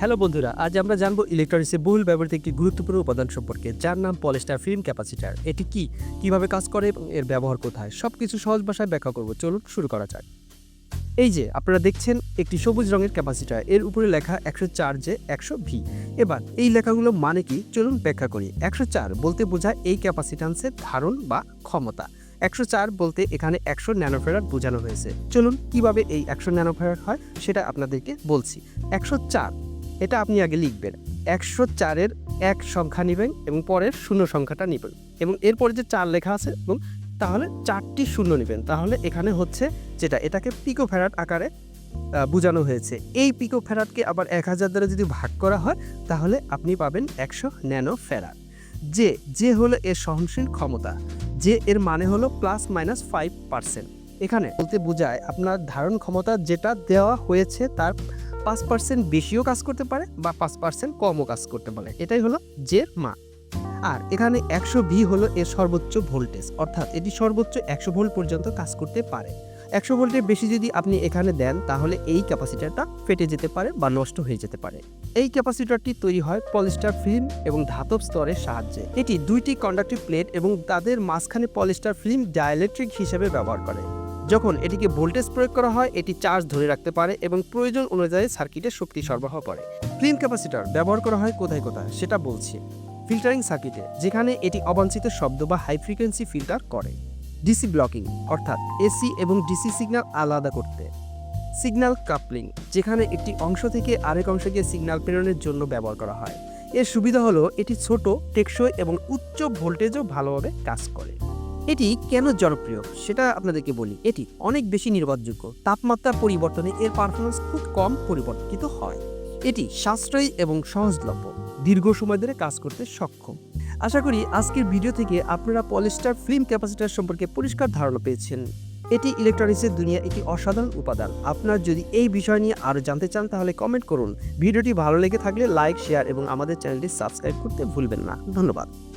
Hello বন্ধুরা, আজ আমরা জানব ইলেকট্রনিক্সে বহুল ব্যবহৃত একটি গুরুত্বপূর্ণ উপাদান সম্পর্কে, যার নাম পলিস্টার ফিল্ম ক্যাপাসিটার এটি কি? কীভাবে কাজ করে এবং এর ব্যবহার কোথায়? সব কিছু সহজ ভাষায় ব্যাখ্যা করব। চলুন শুরু করা যাক। এই যে, আপনারা দেখছেন একটি সবুজ রঙের ক্যাপাসিটার এর উপরে লেখা একশো চার যে একশো ভি। এবার, এই লেখাগুলো মানে কি? চলুন ব্যাখ্যা করি। একশো চার বলতে বোঝায় এই ক্যাপাসিটান্সের ধারণ বা ক্ষমতা। একশো চার বলতে এখানে একশো ন্যানোফেরার বোঝানো হয়েছে। চলুন কীভাবে এই একশো ন্যানোফেরার হয়, সেটা আপনাদেরকে বলছি। একশো চার এটা আপনি আগে লিখবেন। একশো চারের এক সংখ্যা নেবেন এবং পরের শূন্য সংখ্যাটা নেবেন। এবং এরপরে যে চার লেখা আছে, এবং তাহলে চারটি শূন্য নেবেন। তাহলে এখানে হচ্ছে যেটা, এটাকে পিকো ফেরাট আকারে বোঝানো হয়েছে। এই পিকো ফেরাটকে আবার এক হাজার দ্বারা যদি ভাগ করা হয়, তাহলে আপনি পাবেন একশো ন্যানো ফেরাট যে যে হলো এর সহনশীল ক্ষমতা, যে এর মানে হলো প্লাস মাইনাস ফাইভ পার্সেন্ট। এখানে বলতে বোঝায়, আপনার ধারণ ক্ষমতা যেটা দেওয়া হয়েছে, তার পাঁচ পার্সেন্ট বেশিও কাজ করতে পারে বা পাঁচ পার্সেন্ট কমও কাজ করতে পারে। এটাই হলো যে মান। আর এখানে একশো ভি হলো এর সর্বোচ্চ ভোল্টেজ অর্থাৎ এটি সর্বোচ্চ একশো ভোল্ট পর্যন্ত কাজ করতে পারে। একশো ভোল্টের বেশি যদি আপনি এখানে দেন, তাহলে এই ক্যাপাসিটারটা ফেটে যেতে পারে বা নষ্ট হয়ে যেতে পারে। এই ক্যাপাসিটারটি তৈরি হয় পলিস্টার ফিল্ম এবং ধাতব স্তরের সাহায্যে। এটি দুইটি কন্ডাক্টিভ প্লেট এবং তাদের মাঝখানে পলিস্টার ফিল্ম ডাইলেকট্রিক হিসেবে ব্যবহার করে। যখন এটিকে ভোল্টেজ প্রয়োগ করা হয়, এটি চার্জ ধরে রাখতে পারে এবং প্রয়োজন অনুযায়ী সার্কিটে শক্তি সরবরাহ করে। ক্লিন ক্যাপাসিটার ব্যবহার করা হয় কোথায় কোথায়, সেটা বলছি। ফিল্টারিং সার্কিটে যেখানে এটি অবাঞ্ছিত শব্দ বা হাই ফ্রিকোয়েন্সি ফিল্টার করে। ডিসি ব্লকিং অর্থাৎ এসি এবং ডিসি সিগন্যাল আলাদা করতে। সিগন্যাল কাপলিং যেখানে একটি অংশ থেকে আরেক অংশকে সিগন্যাল প্রেরণের জন্য ব্যবহার করা হয়। এর সুবিধা হলো, এটি ছোট, টেকসই এবং উচ্চ ভোল্টেজও ভালোভাবে কাজ করে। এটি কেন জনপ্রিয়? সেটা আপনাদেরকে বলি। এটি অনেক বেশি নির্ভরযোগ্য। তাপমাত্রা পরিবর্তনে এর পারফরমেন্স খুব কম পরিবর্তিত হয়। এটি সাশ্রয়ী এবং সহজলভ্য। দীর্ঘ সময় ধরে কাজ করতে সক্ষম। আশা করি আজকের ভিডিও থেকে আপনারা পলিস্টার ফিল্ম ক্যাপাসিটার সম্পর্কে পরিষ্কার ধারণা পেয়েছেন। এটি ইলেকট্রনিক্সের দুনিয়া একটি অসাধারণ উপাদান। আপনার যদি এই বিষয় নিয়ে আরও জানতে চান, তাহলে কমেন্ট করুন। ভিডিওটি ভালো লেগে থাকলে লাইক শেয়ার এবং আমাদের চ্যানেলটি সাবস্ক্রাইব করতে ভুলবেন না। ধন্যবাদ।